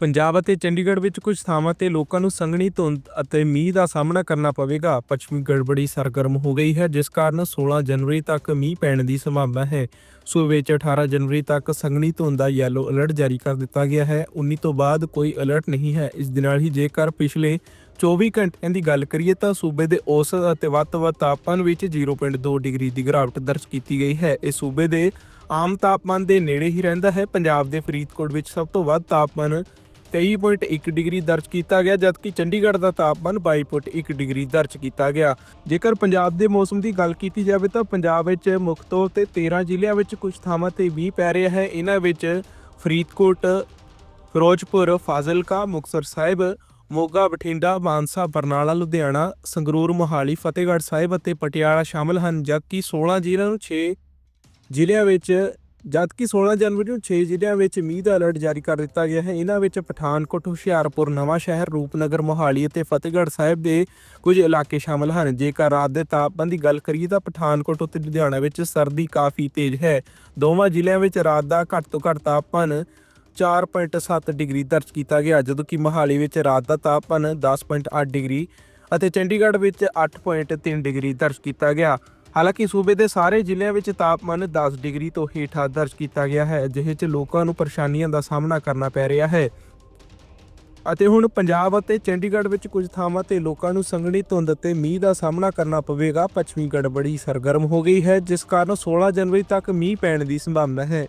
ਪੰਜਾਬ ਅਤੇ ਚੰਡੀਗੜ੍ਹ ਵਿੱਚ ਕੁਝ ਥਾਵਾਂ ਤੇ ਲੋਕਾਂ ਨੂੰ ਸੰਘਣੀ ਧੁੰਦ ਅਤੇ ਮੀਂਹ ਦਾ ਸਾਹਮਣਾ ਕਰਨਾ ਪਵੇਗਾ। ਪੱਛਮੀ ਗੜਬੜੀ ਸਰਗਰਮ ਹੋ ਗਈ ਹੈ, ਜਿਸ ਕਾਰਨ 16 ਜਨਵਰੀ ਤੱਕ ਮੀਂਹ ਪੈਣ ਦੀ ਸੰਭਾਵਨਾ ਹੈ। ਸੂਬੇ 'ਚ 18 ਜਨਵਰੀ ਤੱਕ ਸੰਘਣੀ ਧੁੰਦ ਦਾ ਯੈਲੋ ਅਲਰਟ ਜਾਰੀ ਕਰ ਦਿੱਤਾ ਗਿਆ ਹੈ। 19 ਤੋਂ ਬਾਅਦ ਕੋਈ ਅਲਰਟ ਨਹੀਂ ਹੈ। ਇਸ ਦੇ ਨਾਲ ਹੀ ਜੇਕਰ ਪਿਛਲੇ 24 ਘੰਟਿਆਂ ਦੀ ਗੱਲ ਕਰੀਏ ਤਾਂ ਸੂਬੇ ਦੇ ਔਸਤ ਅਤੇ ਵੱਧ ਤੋਂ ਵੱਧ ਤਾਪਮਾਨ ਵਿੱਚ 0.2 ਡਿਗਰੀ ਦੀ ਗਿਰਾਵਟ ਦਰਜ ਕੀਤੀ ਗਈ ਹੈ। ਇਹ ਸੂਬੇ ਦੇ ਆਮ ਤਾਪਮਾਨ ਦੇ ਨੇੜੇ ਹੀ ਰਹਿੰਦਾ ਹੈ। ਪੰਜਾਬ ਦੇ ਫਰੀਦਕੋਟ ਵਿੱਚ ਸਭ ਤੋਂ ਵੱਧ ਤਾਪਮਾਨ 23.1 ਡਿਗਰੀ ਦਰਜ ਕੀਤਾ ਗਿਆ, ਜਦਕਿ ਚੰਡੀਗੜ੍ਹ ਦਾ ਤਾਪਮਾਨ 22.1 ਡਿਗਰੀ ਦਰਜ ਕੀਤਾ ਗਿਆ। ਜੇਕਰ ਪੰਜਾਬ ਦੇ ਮੌਸਮ ਦੀ ਗੱਲ ਕੀਤੀ ਜਾਵੇ ਤਾਂ ਪੰਜਾਬ ਵਿੱਚ ਮੁੱਖ ਤੌਰ ਤੇ 13 ਜ਼ਿਲ੍ਹਿਆਂ ਵਿੱਚ ਕੁਝ ਥਾਵਾਂ ਤੇ ਮੀਂਹ ਪੈ ਰਿਹਾ ਹੈ। ਇਹਨਾਂ ਵਿੱਚ ਫਰੀਦਕੋਟ, ਫਿਰੋਜ਼ਪੁਰ, ਫਾਜ਼ਿਲਕਾ, ਮੁਕਤਸਰ ਸਾਹਿਬ, ਮੋਗਾ, ਬਠਿੰਡਾ, ਮਾਨਸਾ, ਬਰਨਾਲਾ, ਲੁਧਿਆਣਾ, ਸੰਗਰੂਰ, ਮੋਹਾਲੀ, ਫਤਿਹਗੜ੍ਹ ਸਾਹਿਬ ਅਤੇ ਪਟਿਆਲਾ ਸ਼ਾਮਲ ਹਨ, ਜਦਕਿ 16 ਜ਼ਿਲ੍ਹਿਆਂ ਨੂੰ 6 ਜ਼ਿਲ੍ਹਿਆਂ ਵਿੱਚ ਜਦਕਿ 16 ਜਨਵਰੀ ਨੂੰ 6 ਜ਼ਿਲ੍ਹਿਆਂ ਵਿੱਚ ਮੀਂਹ ਦਾ ਅਲਰਟ ਜਾਰੀ ਕਰ ਦਿੱਤਾ ਗਿਆ ਹੈ, ਇਹਨਾਂ ਵਿੱਚ ਪਠਾਨਕੋਟ, ਹੁਸ਼ਿਆਰਪੁਰ, ਨਵਾਂ ਸ਼ਹਿਰ, ਰੂਪਨਗਰ, ਮੋਹਾਲੀ ਅਤੇ ਫਤਿਹਗੜ੍ਹ ਸਾਹਿਬ ਦੇ ਕੁਝ ਇਲਾਕੇ ਸ਼ਾਮਲ ਹਨ। ਜੇਕਰ ਰਾਤ ਦੇ ਤਾਪਮਾਨ ਦੀ ਗੱਲ ਕਰੀਏ ਤਾਂ ਪਠਾਨਕੋਟ ਅਤੇ ਲੁਧਿਆਣਾ ਵਿੱਚ ਸਰਦੀ ਕਾਫੀ ਤੇਜ਼ ਹੈ। ਦੋਵਾਂ ਜ਼ਿਲ੍ਹਿਆਂ ਵਿੱਚ ਰਾਤ ਦਾ ਘੱਟ ਤੋਂ ਘੱਟ ਤਾਪਮਾਨ 4.7 ਡਿਗਰੀ ਦਰਜ ਕੀਤਾ ਗਿਆ ਜਦੋਂ ਕਿ ਮੋਹਾਲੀ ਵਿੱਚ ਰਾਤ ਦਾ ਤਾਪਮਾਨ 10.8 ਡਿਗਰੀ ਅਤੇ ਚੰਡੀਗੜ੍ਹ ਵਿੱਚ 8.3 ਡਿਗਰੀ ਦਰਜ ਕੀਤਾ ਗਿਆ। ਹਾਲਾਂਕਿ ਸੂਬੇ ਦੇ ਸਾਰੇ ਜ਼ਿਲ੍ਹਿਆਂ ਵਿੱਚ ਤਾਪਮਾਨ 10 ਡਿਗਰੀ ਤੋਂ ਹੇਠਾਂ ਦਰਜ ਕੀਤਾ ਗਿਆ ਹੈ ਅਜਿਹੇ 'ਚ ਲੋਕਾਂ ਨੂੰ ਪਰੇਸ਼ਾਨੀਆਂ ਦਾ ਸਾਹਮਣਾ ਕਰਨਾ ਪੈ ਰਿਹਾ ਹੈ। ਅਤੇ ਹੁਣ ਪੰਜਾਬ ਅਤੇ ਚੰਡੀਗੜ੍ਹ ਵਿੱਚ ਕੁਝ ਥਾਵਾਂ ਤੇ ਲੋਕਾਂ ਨੂੰ ਸੰਘਣੀ ਧੁੰਦ ਅਤੇ ਮੀਂਹ ਦਾ ਸਾਹਮਣਾ ਕਰਨਾ ਪਵੇਗਾ। ਪੱਛਮੀ ਗੜਬੜੀ ਸਰਗਰਮ ਹੋ ਗਈ ਹੈ, ਜਿਸ ਕਾਰਨ 16 ਜਨਵਰੀ ਤੱਕ ਮੀਂਹ ਪੈਣ ਦੀ ਸੰਭਾਵਨਾ ਹੈ।